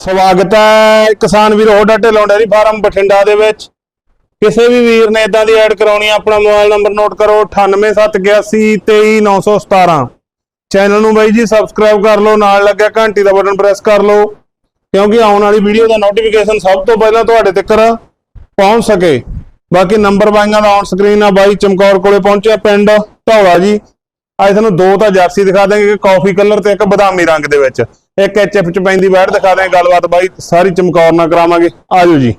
ਸਵਾਗਤ ਹੈ ਕਿਸਾਨ ਵੀਰ ਹੋਡਾ ਢਿੱਲੋਂ ਡੈਰੀ ਫਾਰਮ ਬਠਿੰਡਾ ਦੇ ਵਿੱਚ। ਕਿਸੇ ਵੀ ਵੀਰ ਨੇ ਇਦਾਂ ਦੀ ਐਡ ਕਰਾਉਣੀ ਆਪਣਾ ਮੋਬਾਈਲ ਨੰਬਰ ਨੋਟ ਕਰੋ 9871823917 ਚੈਨਲ ਨੂੰ ਬਾਈ ਜੀ, ਸਬਸਕ੍ਰਾਈਬ ਕਰ ਲਓ, ਨਾਲ ਲੱਗਿਆ ਘੰਟੀ ਦਾ ਬਟਨ ਪ੍ਰੈਸ ਕਰ ਲਓ, ਕਿਉਂਕਿ ਆਉਣ ਵਾਲੀ ਵੀਡੀਓ ਦਾ ਨੋਟੀਫਿਕੇਸ਼ਨ ਸਭ ਤੋਂ ਪਹਿਲਾਂ ਤੁਹਾਡੇ ਤੱਕ ਪਹੁੰਚ ਸਕੇ। ਬਾਕੀ ਨੰਬਰ ਬਾਈਆਂ ਦਾ ਔਨ ਸਕਰੀਨ ਆ, ਬਾਈ ਚਮਕੌਰ ਕੋਲੇ ਪਹੁੰਚਿਆ ਪਿੰਡ ਢੌਲਾ ਜੀ। ਅੱਜ ਤੁਹਾਨੂੰ ਦੋ ਤਾਂ ਜਰਸੀ ਦਿਖਾ ਦਾਂਗੇ ਇੱਕ ਕਾਫੀ ਕਲਰ ਤੇ ਇੱਕ ਬਦਾਮੀ ਰੰਗ ਦੇ ਵਿੱਚ। ਇੱਕ ਐਚਐਫ ਚ ਪੈਂਦੀ ਬੈਠ ਦਿਖਾ ਦਾਂਗੇ ਗੱਲਬਾਤ ਬਾਈ ਸਾਰੀ ਚਮਕੌਰ ਨਾਲ ਕਰਾਵਾਂਗੇ। ਆਜੋ ਜੀ।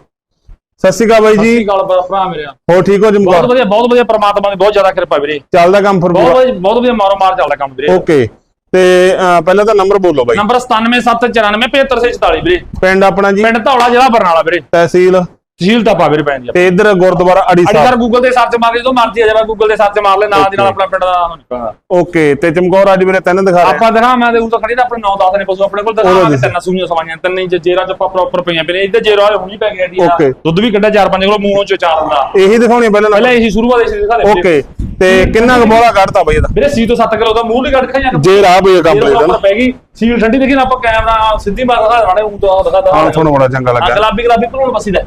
ਸਤਿ ਸ਼੍ਰੀ ਅਕਾਲ ਬਾਈ ਜੀ। ਅਕਾਲ ਭਰਾ- ਹੋ ਠੀਕ ਹੋ ਬਹੁਤ ਚਮਕੌਰ? ਵਧੀਆ ਬਹੁਤ ਵਧੀਆ ਪ੍ਰਮਾਤਮਾ ਦੀ ਬਹੁਤ ਜ਼ਿਆਦਾ ਕਿਰਪਾ ਵੀਰੇ। ਚੱਲਦਾ ਕੰਮ ਫਿਰ ਬਹੁਤ ਵਧੀਆ ਬਹੁਤ ਵਧੀਆ ਮਾਰੋ ਮਾਰ ਚੱਲਦਾ ਕੰਮ ਵੀਰੇ। ਓਕੇ। ਤੇ ਅਹ, ਪਹਿਲਾਂ ਤਾਂ ਨੰਬਰ ਬੋਲੋ ਬਾਈ। ਨੰਬਰ 9779475746 ਵੀਰੇ। ਪਿੰਡ ਆਪਣਾ ਜੀ? ਪਿੰਡ ਧੌਲਾ ਜ਼ਿਲ੍ਹਾ ਬਰਨਾਲਾ ਵੀਰੇ। ਤਹਿਸੀਲ? ਤਹਿਸੀਲ ਟਾਪਾ ਵੀਰੇ ਪੈਣ ਜੀ ਤੇ ਇਧਰ ਗੁਰਦੁਆਰਾ ਅੜੀ ਅੜੀ ਸਰ ਸਾਹਿਬ। ਗੂਗਲ ਤੇ ਸਰਚ ਮਾਰ ਕੇ ਜਦੋਂ ਮਰਜ਼ੀ ਆ ਜਾਵੇ ਗੂਗਲ ਤੇ ਸਰਚ ਮਾਰ ਲੈ ਨਾਲ ਦੀ ਨਾਲ ਆਪਣਾ ਪਿੰਡ ਦਾ ਨਾਮ ਨਿਕਲਦਾ ਓਕੇ ਤੇ ਚਮਕੌਰ ਅੱਜ ਵੀਰੇ ਤਿੰਨ ਦਿਖਾ ਰਹੇ। ਆਪਾਂ ਦਿਖਾ ਮੈਂ ਤੇ ਉਹ ਤਾਂ ਖੜੀ ਨਾ ਆਪਣੇ 9-10 ਨੇ ਪਸ਼ੂ ਆਪਣੇ ਕੋਲ ਦਿਖਾ ਦੱਸੋ। ਤਿੰਨ ਸੂਈਆਂ ਸਵਾਈਆਂ ਤਿੰਨ ਇੰਚ ਜੇਰਾ ਚ ਆਪਾਂ ਪ੍ਰੋਪਰ ਪਈਆਂ ਵੀਰੇ ਇੱਧਰ ਜੇਰਾ ਹੁਣੀ ਪੈ ਗਿਆ ਜੀ Okay. ਦੁੱਧ ਵੀ ਕੱਢਿਆ 4-5 ਕਿਲੋ ਮੂੰਹੋਂ ਚੋਂ ਚਾਰ ਹੁੰਦਾ ਇਹੀ ਦਿਖਾਉਣੀ ਪਹਿਲਾਂ। ਪਹਿਲਾਂ ਇਹੀ ਸ਼ੁਰੂਆਤ ਇਹੀ ਦਿਖਾ ਦੇ। ਓਕੇ ਤੇ ਕਿੰਨਾ ਕੁ ਬੋਲਾ ਕੱਢਤਾ ਬਾਈ ਇਹਦਾ? ਵੀਰੇ ਸੀ ਤੋਂ 7 ਕਿਲੋ ਦਾ ਮੂੰਹ ਨਹੀਂ ਕੱਢ ਦਿਖਾਈਆਂ ਜੇ ਰਾਹ ਬਈ ਹੈ ਨਾ। ਪੈ ਗਈ। ਸੀਲ ਠੰਡੀ ਦੇਖੀ ਨਾ ਆਪਾਂ ਕੈਮਰਾ ਸਿੱਧੀ ਮਾਰ ਦਿਖਾ ਦੇਣਾ ਉਹ ਤੋਂ ਦਿਖਾ ਦਿਖਾ ਹਾਂ ਤੁਹਾਨੂੰ ਬੜਾ ਚੰਗਾ ਲੱਗਾ। ਗੁਲਾਬੀ ਗੁਲਾਬੀ ਭਰੂਣ ਬਸੀ ਦਾ।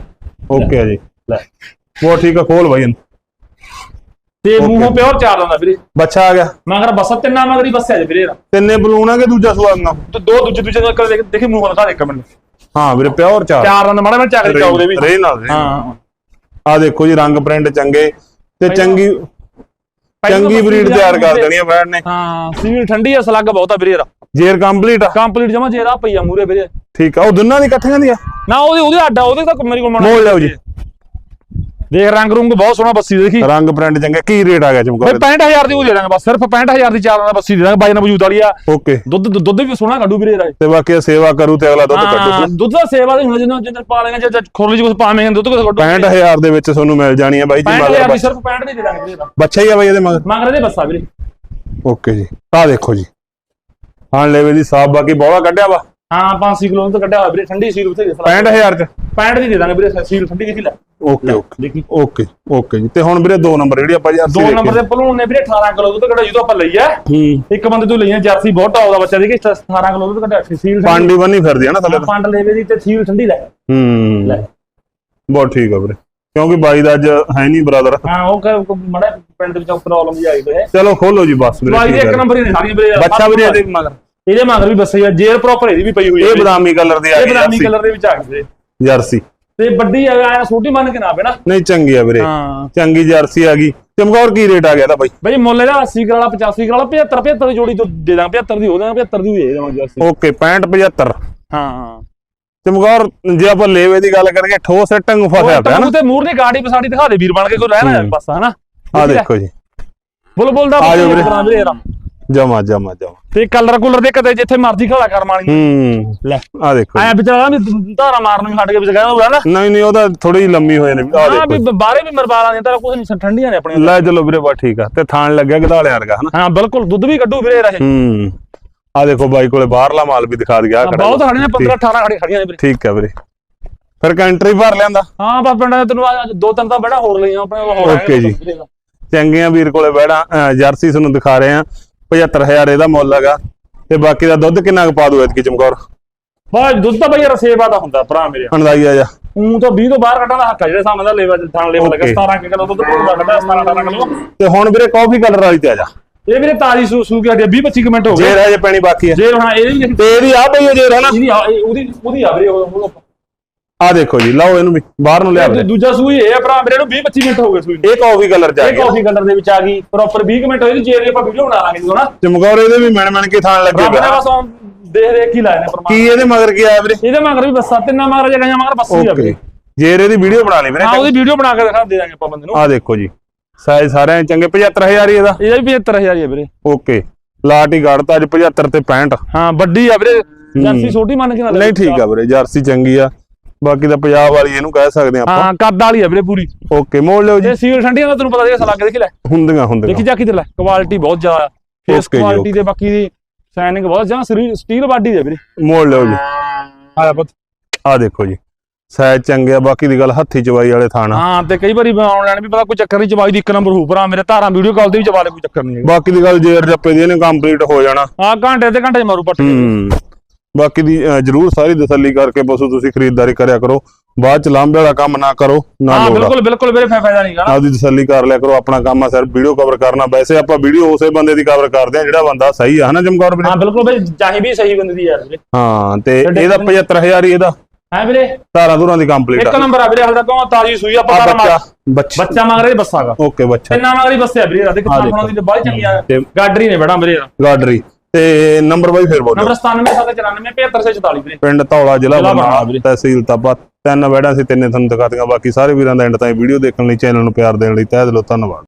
ਓਕੇ ਆ ਜੀ। ਲੈ। ਉਹ ਠੀਕ ਆ ਖੋਲ ਬਾਈ ਇਹਨੂੰ। ਤੇ ਮੂੰਹੋਂ ਪਿਓਰ ਚਾਰ ਦਿੰਦਾ ਵੀਰੇ। ਬੱਚਾ ਆ ਗਿਆ। ਮਗਰ ਬਸਾ ਤਿੰਨਾ ਮਗਰੀ ਬਸਿਆ ਜੀ ਵੀਰੇ। ਤਿੰਨੇ ਬਲੂਨ ਆ ਕਿ ਦੂਜਾ ਸੁਆਗਣਾ ਤੇ ਦੋ ਦੂਜੇ ਦੂਜੇ ਨਾਲ ਦੇਖ ਦੇਖੀ ਮੂੰਹ ਦਿਖਾ ਦੇ ਇੱਕ ਮਿੰਟ ਹਾਂ ਵੀਰੇ ਪਿਓਰ ਚਾਰ। ਚਾਰ ਦੰਦ ਮਾੜਾ ਮੈਂ ਚੱਕ ਚਾਉਦੇ ਵੀ। ਰੇ ਨਾਲ ਹਾਂ। ਆ ਦੇਖੋ ਜੀ ਰੰਗ ਪ੍ਰਿੰਟ ਚੰਗੇ। ਤੇ ਚੰਗੀ ਚੰਗੀ ਬਰੀਡ ਤਿਆਰ ਕਰ ਦੇਣੀ ਆ ਬੈਡ ਨੇ। ਹਾਂ ਸੀਲ ਠੰਡੀ ਆ ਸਲੱਗ ਬਹੁਤ ਆ ਵੀਰੇ ਜੇਰ ਕੰਪਲੀਟ ਆ। ਕੰਪਲੀਟ ਜਮਾ ਜੇਰਾ ਪਈਆ ਮੂਰੇ ਵੀਰੇ। ਠੀਕ ਆ ਉਹ ਦੋਨਾਂ ਦੀ ਇਕੱਠੀਆਂ ਦੀ ਆ ਨਾ ਉਹਦੇ ਉਹਦੇ ਅੱਡਾ ਉਹਦੇ ਤਾਂ ਮੇਰੀ ਕੋਲ ਮਣਾ ਮੋੜ ਲਿਓ ਜੀ। ਦੇਖ ਰੰਗ ਰੁੰਗ ਬਹੁਤ ਸੋਹਣਾ ਬੱਸੀ ਦੇਖੀ। ਰੰਗ ਪ੍ਰਿੰਟ ਚੰਗੇ ਕੀ ਰੇਟ ਆ ਗਿਆ ਬਈ ਚਮਕੌਰ 65000 ਦੀ ਉਹ ਦੇ ਦਾਂਗੇ ਬਸ ਸਿਰਫ 65000 ਦੀ ਚਾਰਾਂ ਦਾ ਬੱਸੀ ਦੇ ਦਾਂਗੇ ਬਾਈ ਨਾਲ ਵਜੂਦ ਵਾਲੀ ਆ। ਓਕੇ। ਦੁੱਧ ਦੁੱਧ ਵੀ ਸੋਹਣਾ ਕੱਢੂ ਵੀਰੇ ਇਹਦਾ। ਤੇ ਬਾਕੀ ਸੇਵਾ ਕਰੂ ਤੇ ਅਗਲਾ ਦੁੱਧ ਕੱਢੂ। ਦੁੱਧ ਦਾ ਸੇਵਾ ਦੀ ਹੁਣ ਜਿੰਨਾ ਜਿੰਨਾ ਪਾ ਲੈਣਾ ਜੇ ਖੋਰਲੀ ਚ ਕੁਝ ਪਾਵੇਂਗੇ ਦੁੱਧ ਕੁਝ ਕੱਢੂ। 65000 ਦੇ ਵਿੱਚ ਤੁਹਾਨੂੰ ਮਿਲ ਜਾਣੀ ਆ ਬਾਈ ਜੀ 65000 ਮਗਰ ਦੀ ਸਿਰਫ 65 ਦੀ ਦੇ ਦਾਂਗੇ ਵੀਰੇ ਇਹਦਾ। ਬੱਚਾ ਹੀ ਆ ਬਾਈ ਇਹਦੇ ਮਗਰ? ਮੰਗ ਰਹੇ ਬੱਸਾ ਵੀਰੇ। ਓਕੇ ਜੀ। ਆ ਦੇਖੋ ਜੀ। ਹਾਂ ਲੈਵੇ ਦੀ ਸਾਫ਼ ਬਾਕੀ ਬੋਲਾ ਕੱਢਿਆ ਵਾ। ਹਾਂ 500 ਕਿਲੋ ਦੁੱਧ ਕੱਢਿਆ ਹੋਇਆ ਵੀਰੇ ਠੰਡੀ ਸੀਲ ਉੱਥੇ 65000 ਚ? 65 ਦੀ ਦੇ ਦਾਂਗੇ ਵੀਰੇ ਸੀਲ ਠੰਡੀ ਦੇਖੀ ਲੈ? ਓਕੇ ਓਕੇ ਦੇਖੀ। ਓਕੇ ਓਕੇ ਜੀ। ਤੇ ਹੁਣ ਵੀਰੇ ਦੋ ਨੰਬਰ ਜਿਹੜੀ ਆਪਾਂ ਯਾਰ ਦੋ ਨੰਬਰ ਦੇ ਭਲੂਣ ਨੇ ਵੀਰੇ 18 ਕਿਲੋ ਦੁੱਧ ਕੱਢਿਆ ਜਦੋਂ ਆਪਾਂ ਲਈਆ ਹੂੰ। ਇੱਕ ਬੰਦੇ ਤੋਂ ਲਈਆਂ ਜਰਸੀ ਬਹੁਤ ਟੌਪ ਦਾ ਬੱਚਾ ਦੇਖੀ 18 ਕਿਲੋ ਦੁੱਧ ਕੱਢਿਆ ਸੀਲ ਪਾਂਡੀ ਬੰਨੀ ਫਿਰਦੀ ਆ ਨਾ ਥੱਲੇ ਤੋਂ। ਪੰਡ ਲੈਵੇ ਦੀ ਤੇ ਸੀਲ ਠੰਡੀ ਲੈ। ਹੂੰ। ਲੈ। ਬਹੁਤ ਠੀਕ ਆ ਵੀਰੇ। ਕਿਉਂਕਿ ਬਾਈ ਦਾ ਅੱਜ ਹੈ ਨਹੀਂ ਬ੍ਰਦਰ। ਹਾਂ ਉਹ ਮੜਾ ਪਿੰਡ ਦੇ ਵਿੱਚ ਪ੍ਰੋਬਲਮ ਜੀ ਆਈ ਹੋਈ ਹੈ। ਚਲੋ ਖੋਲੋ ਜੀ ਬਸ ਵੀਰੇ ਬਾਈ ਦੇ ਇੱਕ ਆ। ਨੰਬਰ ਹੀ ਨੇ ਸਾਰੀਆਂ ਵੀਰੇ। ਬੱਚਾ ਵੀਰੇ ਇਹਦੇ ਮਗਰ ਇਹਦੇ ਮਗਰ ਵੀ ਬੱਸੇ ਆ ਜੇਰ ਪ੍ਰੋਪਰ ਇਹਦੀ ਵੀ ਪਈ ਹੋਈ ਹੈ ਇਹ ਬਦਾਮੀ ਕਲਰ ਦੀ ਆ ਇਹ ਬਦਾਮੀ ਕਲਰ ਦੇ ਵਿੱਚ ਆ ਜਰਸੀ। ਤੇ ਵੱਡੀ ਆ ਆ ਛੋਟੀ ਮੰਨ ਕੇ ਨਾ ਪੈਣਾ ਨਹੀਂ ਚੰਗੀ ਆ ਵੀਰੇ। ਹਾਂ। ਚੰਗੀ ਜਰਸੀ ਆ ਗਈ। ਚਮਕੌਰ ਕੀ ਰੇਟ ਆ ਗਿਆ ਦਾ ਬਾਈ? ਬਈ ਮੁੱਲ ਇਹਦਾ 80 ਵਾਲਾ 85 ਵਾਲਾ 75 75 ਦੀ ਜੋੜੀ ਤੋਂ ਦੇ ਦਾਂ 75 ਦੀ ਹੋ ਦਾਂ 75 ਦੀ ਦੇ ਦਾਂ ਜਰਸੀ। ਓਕੇ 65 75 ਹਾਂ। ਚਮਕੌਰ ਜੇ ਆਪਾਂ ਲੇਵੇ ਦੀ ਗੱਲ ਕਰੀਏ ਠੋਸ ਟੰਗ ਫਸਿਆ ਪਿਆ ਨਾ। ਤੇ ਮੂਰ ਦੀ ਗਾੜੀ ਪਸਾੜੀ ਦਿਖਾ ਦੇ ਵੀਰ ਬਣ ਕੇ ਕੋਈ ਰਹਿਣਾ। ਬਸ ਹਨਾ? ਆ ਦੇਖੋ ਜੀ। ਬੁਲਬੁਲ ਦਾ ਆ ਜਾਓ ਵੀਰੇ। ਜਮਾ ਜਮਾ ਜਮਾ। ਤੇ ਕਲਰ ਕੂਲਰ ਦੇ ਕਦੇ ਜਿੱਥੇ ਮਰਜ਼ੀ ਖੜਾ ਕਰ ਮਾਣੀ ਹੂੰ ਲੈ ਆ ਦੇਖੋ। ਐ ਵਿਚਾਰਾ ਵੀ ਧਾਰਾ ਮਾਰਨ ਨੂੰ ਛੱਡ ਕੇ ਵਿਚਾਰਾ ਉਹ ਨਾ। ਨਹੀਂ ਨਹੀਂ ਉਹਦਾ ਥੋੜੀ ਲੰਮੀ ਹੋਏ ਨੇ ਆ ਹਾਂ ਦੇਖੋ ਵੀ ਬਾਹਰੇ ਵੀ ਮਰਵਾਲਾਂ ਦੀਆਂ ਤਾਂ ਕੁਝ ਨਹੀਂ ਠੰਡੀਆਂ ਨੇ ਆਪਣੀਆਂ। ਲੈ ਚਲੋ ਵੀਰੇ ਬਾ ਠੀਕ ਆ। ਤੇ ਥਾਣ ਲੱਗਿਆ ਗਧਾਲੇ ਵਰਗਾ ਹਨਾ? ਹਾਂ ਬਿਲਕੁਲ ਦੁੱਧ ਵੀ ਕੱਢੂ ਵੀਰੇ ਰਹੇ ਹੂੰ। ਆ ਦੇਖੋ ਬਾਈ ਕੋਲੇ ਬਾਹਰਲਾ ਮਾਲ ਵੀ ਦਿਖਾ ਦਿਆ ਬਹੁਤ ਖੜੀਆਂ ਨੇ 15 18 ਖੜੀ ਖੜੀਆਂ ਨੇ ਵੀਰੇ। ਠੀਕ ਹੈ ਵੀਰੇ। ਫਿਰ ਕੰਟਰੀ ਭਰ ਲਿਆਂਦਾ। ਹਾਂ ਬਾ ਪਿੰਡ ਦੇ ਤੈਨੂੰ ਦੋ ਤਿੰਨ ਤਾਂ ਬੜਾ ਹੋਰ ਲਈਆਂ ਆਪਣੇ ਹੋਰ Okay ਜੀ। ਚੰਗੀਆਂ ਵੀਰ ਕੋਲੇ ਬਹਿਣਾ ਜਰਸੀ ਤੁਹਾਨੂੰ ਦਿਖਾ ਰਹੇ ਆ 75000 ਇਹਦਾ ਮੁੱਲ ਹੈਗਾ। ਤੇ ਬਾਕੀ ਦਾ ਦੁੱਧ ਕਿੰਨਾ ਕੁ ਪਾ ਦੂ ਐਤਕੀ ਚਮਕੌਰ ਬਾ ਦੁੱਧ ਤਾਂ ਬਈ ਰਸੇਵਾ ਦਾ ਹੁੰਦਾ ਭਰਾ ਮੇਰੇ। ਅੰਦਾਜ਼ਾ ਜਾ ਉਹ ਤਾਂ 20 ਤੋਂ ਬਾਹਰ ਕੱਢਣ ਦਾ ਹੱਕ ਆ ਜਿਹੜੇ ਸਾਹਮਣੇ ਦਾ ਲੈਵਲ ਥਾਂ ਲੈਵਲ ਲੱਗਾ Okay. 17 ਕਿਲੋ ਦੁੱਧ ਪੂਰਾ ਕੱਢਿਆ 17 18 ਕਿਲੋ। ਤੇ ਹੁਣ ਵੀਰੇ ਕਾਫੀ ਕਲਰ ਵਾਲੀ ਤੇ ਆ ਜਾ। ਇਹ ਵੀਰੇ ਤਾਜੀ ਸੂ ਸੂ ਕੇ ਹਟਿਆ 20 25 ਮਿੰਟ ਹੋ ਜੇ ਗਏ। ਰਹਿ ਜੇ ਪੈਣੀ ਬਾਕੀ ਹੈ ਜੇ ਹੁਣ ਇਹ ਵੀ ਤੇ ਇਹਦੀ ਆ ਪਈ ਹੈ ਜੇ ਰਹਿਣਾ ਇਹਦੀ ਉਹਦੀ ਉਹਦੀ ਆ ਵੀਰੇ ਉਹ- ਆ ਦੇਖੋ ਜੀ ਲਓ ਇਹਨੂੰ ਬਾਹਰ ਨੂੰ ਲਿਆ ਵੀਰੇ ਦੂਜਾ ਸੂਈ ਇਹ ਆ ਭਰਾ ਮੇਰੇ ਨੂੰ 20 25 ਮਿੰਟ ਹੋ ਗਏ ਸੂਈ ਨੂੰ। ਇਹ ਕਾਫੀ ਕਲਰ ਆ ਇਹ ਗਿਆ ਕਾਫੀ ਕਲਰ ਦੇ ਵਿੱਚ ਆ ਗਈ। ਪ੍ਰੋਪਰ 20 ਕੁ ਮਿੰਟ ਹੋਏ ਜੇ ਆਪਾਂ ਵੀਡੀਓ ਬਣਾ ਲਾਂਗੇ ਜਦੋਂ ਨਾ। ਚਮਕੌਰ ਇਹਦੇ ਵੀ ਮਿਣ ਮਿਣ ਕੇ ਥਾਣ ਲੱਗੇ ਰੱਬ ਨੇ ਪਿਆ ਬਸ ਹੁਣ ਦੇਖ ਦੇਖ ਹੀ ਲਾਏ ਨੇ ਪਰਮਾਤਮਾ ਕੀ ਇਹਦੇ ਮਗਰ ਕੀ ਆਇਆ ਵੀਰੇ? ਇਹਦੇ ਮਗਰ ਵੀ ਬੱਸਾਂ ਤਿੰਨਾਂ ਮਗਰ ਜਗ੍ਹਾ ਮਗਰ ਬੱਸ ਹੀ ਆ ਓਕੇ ਵੀਰੇ। ਜੇ ਇਹਦੀ ਵੀਡੀਓ ਬਣਾ ਲਈ ਵੀਰੇ। ਹਾਂ ਉਹਦੀ ਵੀਡੀਓ ਬਣਾ ਕੇ ਦਿਖਾ ਦੇ ਦਾਂਗੇ ਆਪਾਂ ਬੰਦੇ ਨੂੰ। ਆ ਦੇਖੋ ਜੀ। ਸਾਈਜ਼ ਸਾਰਿਆਂ ਦੇ ਚੰਗੇ 75000 ਹੀ ਇਹਦਾ। ਇਹਦਾ ਵੀ 75000 ਹੀ ਆ ਵੀਰੇ। ਓਕੇ ਲਾਟ ਹੀ ਕੱਢਤਾ ਅੱਜ 75 ਤੇ 65 ਹਾਂ ਵੱਡੀ ਆ ਵੀਰੇ। ਜਰਸੀ ਛੋਟੀ ਮੰਨ ਕੇ ਨਾ ਨਹੀਂ ਠੀਕ ਆ ਵੀਰੇ ਜਰਸੀ ਚੰਗੀ ਆ। ਬਾਕੀ ਤਾਂ ਪੰਜਾਬ ਵਾਲੀ ਇਹਨੂੰ ਕਹਿ ਸਕਦੇ ਆਪਾਂ। ਹਾਂ ਕੱਦ ਵਾਲੀ ਆ ਵੀਰੇ ਪੂਰੀ। ਓਕੇ ਮੋੜ ਲਿਓ ਜੀ। ਇਹ ਸੀਲ ਠੰਡੀਆਂ ਦਾ ਤੈਨੂੰ ਪਤਾ ਜੇ ਸਲਾਗੇ ਦੇਖੀ ਲੈ। ਹੁੰਦੀਆਂ ਹੁੰਦੀਆਂ। ਦੇਖੀ ਜਾ ਕੇ ਤੇ ਲੈ ਕੁਆਲਿਟੀ ਬਹੁਤ ਜ਼ਿਆਦਾ ਫੇਸ ਜੀ, ਕੁਆਲਿਟੀ ਦੇ ਬਾਕੀ ਦੀ ਸਾਈਨਿੰਗ ਬਹੁਤ ਜ਼ਿਆਦਾ ਸਰੀਰ ਸਟੀਲ ਬਾਡੀ ਦੇ ਵੀਰੇ। ਮੋੜ ਲਿਓ ਜੀ। ਆਇਆ ਪੁੱਤ। ਆ ਦੇਖੋ ਜੀ। ਸਾਈਜ਼ ਚੰਗੇ ਆ ਬਾਕੀ ਦੀ ਗੱਲ ਹੱਥੀ ਚਵਾਈ ਵਾਲੇ ਥਾਣਾ ਹਾਂ ਤੇ ਕਈ ਵਾਰੀ ਆਨਲਾਈਨ ਵੀ ਪਤਾ ਕੋਈ ਚੱਕਰ ਨਹੀਂ ਚਵਾਈ ਦੀ ਇੱਕ ਨੰਬਰ ਹੋ ਭਰਾ ਮੇਰੇ ਧਾਰਾਂ ਵੀਡੀਓ ਕਾਲ ਤੇ ਵੀ ਚਵਾ ਲੈ ਕੋਈ ਚੱਕਰ ਨਹੀਂ ਬਾਕੀ ਦੀ ਗੱਲ ਜੇਰ ਜੱਪੇ ਦੀ ਇਹਨੇ ਕੰਪਲੀਟ ਹੋ ਜਾਣਾ। ਆ ਘੰਟੇ ਤੇ ਘੰਟੇ ਮਾਰੂ ਪੱਟ। ਹੂੰ। ਬਾਕੀ ਦੀ ਜਰੂਰ ਸਾਰੀ ਤਸੱਲੀ ਕਰਕੇ ਪਸ਼ੂ ਤੁਸੀਂ ਖਰੀਦਦਾਰੀ ਕਰਿਆ ਕਰੋ। ਬਾਅਦ ਚ ਲਾਂਭੇ ਵਾਲਾ ਕੰਮ ਨਾ ਕਰੋ ਨਾ ਹਾਂ ਬਿਲਕੁਲ ਬਿਲਕੁਲ ਵੀਰੇ ਫਾਇਦਾ ਨਹੀਂ ਗਾ ਆਪਦੀ ਤਸੱਲੀ ਕਰ ਲਿਆ ਕਰੋ ਆਪਣਾ ਕੰਮ ਆ ਸਿਰਫ ਵੀਡੀਓ ਕਵਰ ਕਰਨਾ। ਵੈਸੇ ਆਪਾਂ ਵੀਡੀਓ ਉਸੇ ਬੰਦੇ ਦੀ ਕਵਰ ਕਰਦੇ ਆ ਜਿਹੜਾ ਬੰਦਾ ਸਹੀ ਆ ਹਨਾ ਚਮਕੌਰ ਵੀਰੇ? ਹਾਂ ਬਿਲਕੁਲ ਵੀਰੇ ਚਾਹੀ ਵੀ ਸਹੀ ਬੰਦੇ ਦੀ ਯਾਰ ਵੀਰੇ। ਹਾਂ ਤੇ ਇਹਦਾ 75000 ਹੀ ਇਹਦਾ। ਹੈ ਵੀਰੇ? ਧਾਰਾਂ ਧੁਰਾਂ ਦੀ ਕੰਪਲੀਟ ਇੱਕ ਨੰਬਰ ਆ ਵੀਰੇ ਹਾਲ ਤੱਕ ਤਾਜੀ ਸੂਈ ਆਪਾਂ ਕਰ ਬੱਚਾ ਬੱਚਾ। ਮੰਗ ਰਹੇ ਬੱਸਾਗਾ ਓਕੇ ਬੱਚਾ। ਤਿੰਨਾਂ ਮੰਗ ਰਹੀ ਬੱਸਿਆ ਵੀਰੇ ਦੇਖੋ। ਤੇ ਬਾਹਲੀ ਚੰਗੀ ਆ। ਤੇ ਗਾਡਰੀ ਨੇ ਬੜਾ ਵੀਰੇ ਗਾਡਰੀ। ਤੇ ਨੰਬਰ ਬਾਈ ਫਿਰ ਬੋਲੋ। ਨੰਬਰ 9794 75744 ਵੀਰੇ। ਪਿੰਡ ਧੌਲਾ ਜ਼ਿਲ੍ਹਾ ਬਰਨਾਲਾ। ਤਹਿਸੀਲ ਤਪਾ ਤਿੰਨ ਵੈੜਾਂ ਸੀ ਤਿੰਨੇ ਤੁਹਾਨੂੰ ਦਿਖਾਤੀਆਂ ਬਾਕੀ ਸਾਰੇ ਵੀਰਾਂ ਦਾ ਐਂਡ ਤਾਈਂ ਵੀਡੀਓ ਦੇਖਣ ਲਈ ਚੈਨਲ ਨੂੰ ਪਿਆਰ ਦੇਣ ਲਈ ਤਹਿ ਦਿਲੋਂ ਧੰਨਵਾਦ।